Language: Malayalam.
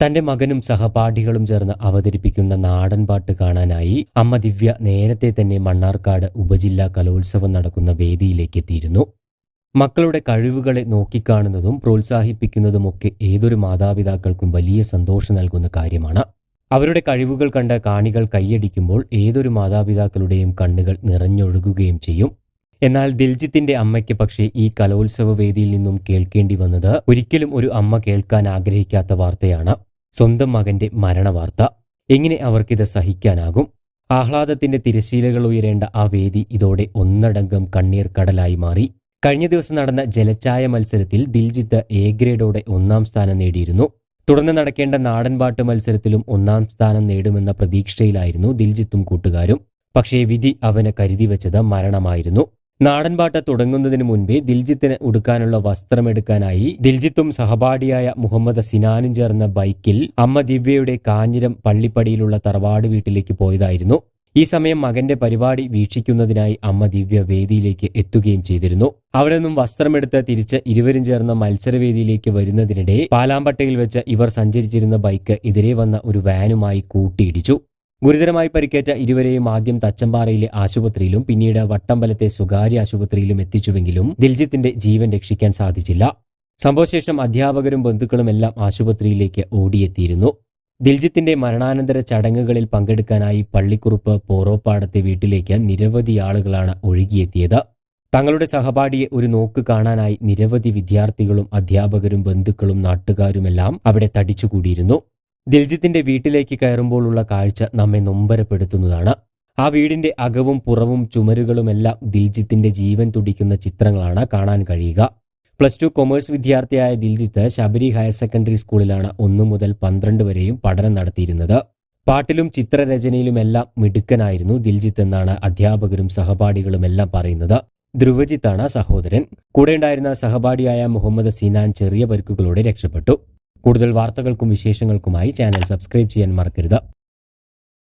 തന്റെ മകനും സഹപാഠികളും ചേർന്ന് അവതരിപ്പിക്കുന്ന നാടൻപാട്ട് കാണാനായി അമ്മ ദിവ്യ നേരത്തെ തന്നെ മണ്ണാർക്കാട് ഉപജില്ലാ കലോത്സവം നടക്കുന്ന വേദിയിലേക്ക് എത്തിയിരുന്നു മക്കളുടെ കഴിവുകളെ നോക്കിക്കാണുന്നതും പ്രോത്സാഹിപ്പിക്കുന്നതുമൊക്കെ ഏതൊരു മാതാപിതാക്കൾക്കും വലിയ സന്തോഷം നൽകുന്ന കാര്യമാണ്. അവരുടെ കഴിവുകൾ കണ്ട കാണികൾ കൈയടിക്കുമ്പോൾ ഏതൊരു മാതാപിതാക്കളുടെയും കണ്ണുകൾ നിറഞ്ഞൊഴുകുകയും ചെയ്യും. എന്നാൽ ദിൽജിത്തിന്റെ അമ്മയ്ക്ക് പക്ഷേ ഈ കലോത്സവ വേദിയിൽ നിന്നും കേൾക്കേണ്ടി വന്നത് ഒരിക്കലും ഒരു അമ്മ കേൾക്കാൻ ആഗ്രഹിക്കാത്ത വാർത്തയാണ്. സ്വന്തം മകന്റെ മരണവാർത്ത. എങ്ങനെ അവർക്കിത് സഹിക്കാനാകും? ആഹ്ലാദത്തിന്റെ തിരശീലകൾ ഉയരേണ്ട ആ വേദി ഇതോടെ ഒന്നടങ്കം കണ്ണീർ കടലായി മാറി. കഴിഞ്ഞ ദിവസം നടന്ന ജലച്ചായ മത്സരത്തിൽ ദിൽജിത്ത് എ ഗ്രേഡോടെ ഒന്നാം സ്ഥാനം നേടിയിരുന്നു. തുടർന്ന് നടക്കേണ്ട നാടൻപാട്ട് മത്സരത്തിലും ഒന്നാം സ്ഥാനം നേടുമെന്ന പ്രതീക്ഷയിലായിരുന്നു ദിൽജിത്തും കൂട്ടുകാരും. പക്ഷേ വിധി അവന് കരുതി വെച്ചത് മരണമായിരുന്നു. നാടൻപാട്ട് തുടങ്ങുന്നതിന് മുൻപേ ദിൽജിത്തിന് ഉടുക്കാനുള്ള വസ്ത്രമെടുക്കാനായി ദിൽജിത്തും സഹപാഠിയായ മുഹമ്മദ് സിനാനും ചേർന്ന ബൈക്കിൽ അമ്മ ദിവ്യയുടെ കാഞ്ഞിരം പള്ളിപ്പടിയിലുള്ള തറവാട് വീട്ടിലേക്ക് പോയതായിരുന്നു. ഈ സമയം മകന്റെ പരിപാടി വീക്ഷിക്കുന്നതിനായി അമ്മ ദിവ്യ വേദിയിലേക്ക് എത്തുകയും ചെയ്തിരുന്നു. അവിടെ നിന്നും വസ്ത്രമെടുത്ത് തിരിച്ച് ഇരുവരും ചേർന്ന മത്സരവേദിയിലേക്ക് വരുന്നതിനിടെ പാലാമ്പട്ടയിൽ വെച്ച് ഇവർ സഞ്ചരിച്ചിരുന്ന ബൈക്ക് എതിരെ വന്ന ഒരു വാനുമായി കൂട്ടിയിടിച്ചു. ഗുരുതരമായി പരിക്കേറ്റ ഇരുവരെയും ആദ്യം തച്ചമ്പാറയിലെ ആശുപത്രിയിലും പിന്നീട് വട്ടമ്പലത്തെ സ്വകാര്യ ആശുപത്രിയിലും എത്തിച്ചുവെങ്കിലും ദിൽജിത്തിന്റെ ജീവൻ രക്ഷിക്കാൻ സാധിച്ചില്ല. സംഭവശേഷം അധ്യാപകരും ബന്ധുക്കളും എല്ലാം ആശുപത്രിയിലേക്ക് ഓടിയെത്തിയിരുന്നു. ദിൽജിത്തിന്റെ മരണാനന്തര ചടങ്ങുകളിൽ പങ്കെടുക്കാനായി പള്ളിക്കുറുപ്പ് പോറോപ്പാടത്തെ വീട്ടിലേക്ക് നിരവധി ആളുകളാണ് ഒഴുകിയെത്തിയത്. തങ്ങളുടെ സഹപാഠിയെ ഒരു നോക്ക് കാണാനായി നിരവധി വിദ്യാർത്ഥികളും അധ്യാപകരും ബന്ധുക്കളും നാട്ടുകാരുമെല്ലാം അവിടെ തടിച്ചുകൂടിയിരുന്നു. ദിൽജിത്തിന്റെ വീട്ടിലേക്ക് കയറുമ്പോഴുള്ള കാഴ്ച നമ്മെ നൊമ്പരപ്പെടുത്തുന്നതാണ്. ആ വീടിന്റെ അകവും പുറവും ചുമരുകളുമെല്ലാം ദിൽജിത്തിന്റെ ജീവൻ തുടിക്കുന്ന ചിത്രങ്ങളാണ് കാണാൻ കഴിയുക. പ്ലസ് ടു കൊമേഴ്സ് വിദ്യാർത്ഥിയായ ദിൽജിത്ത് ശബരി ഹയർ സെക്കൻഡറി സ്കൂളിലാണ് ഒന്നു മുതൽ പന്ത്രണ്ട് വരെയും പഠനം നടത്തിയിരുന്നത്. പാട്ടിലും ചിത്രരചനയിലുമെല്ലാം മിടുക്കനായിരുന്നു ദിൽജിത്ത് എന്നാണ് അധ്യാപകരും സഹപാഠികളുമെല്ലാം പറയുന്നത്. ധ്രുവജിത്താണ് സഹോദരൻ. കൂടെയുണ്ടായിരുന്ന സഹപാഠിയായ മുഹമ്മദ് സിനാൻ ചെറിയ പരിക്കുകളോടെ രക്ഷപ്പെട്ടു. കൂടുതൽ വാർത്തകൾക്കും വിശേഷങ്ങൾക്കുമായി ചാനൽ സബ്സ്ക്രൈബ് ചെയ്യാൻ മറക്കരുത്.